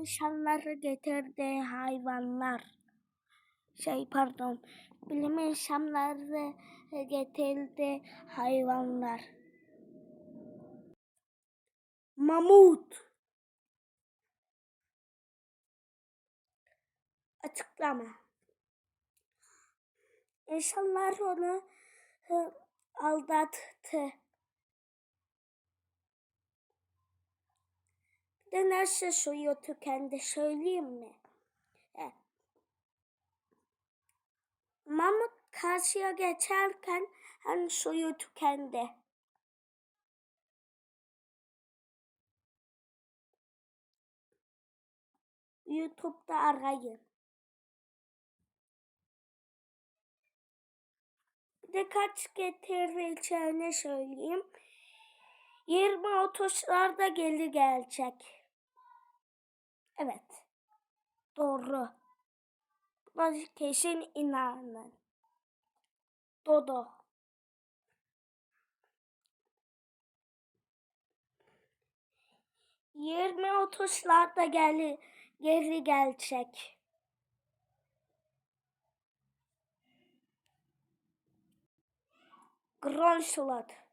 insanları getirdiği hayvanlar. Şey pardon. Bilim insanları getirdiği hayvanlar. Mamut. Açıklama. İnsanlar onu hı, aldattı. De nasıl suyu tükendi söyleyeyim mi? Evet. Mamut karşıya geçerken hani suyu tükendi. YouTube'da arayın. Bir de kaç getirileceğini söyleyeyim. 20-30'larda geri gelecek. Evet. Doğru. Buna kesin inanın. Dodo. Yirmi otuzlarda geri, geri gelecek. Grönslot.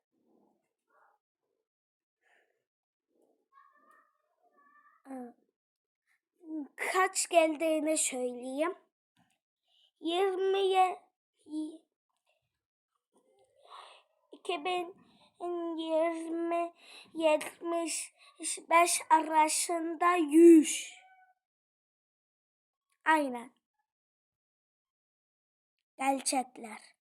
Kaç geldiğini söyleyeyim. 20'ye 2020 75 arasında 100. Aynen. Gelecekler.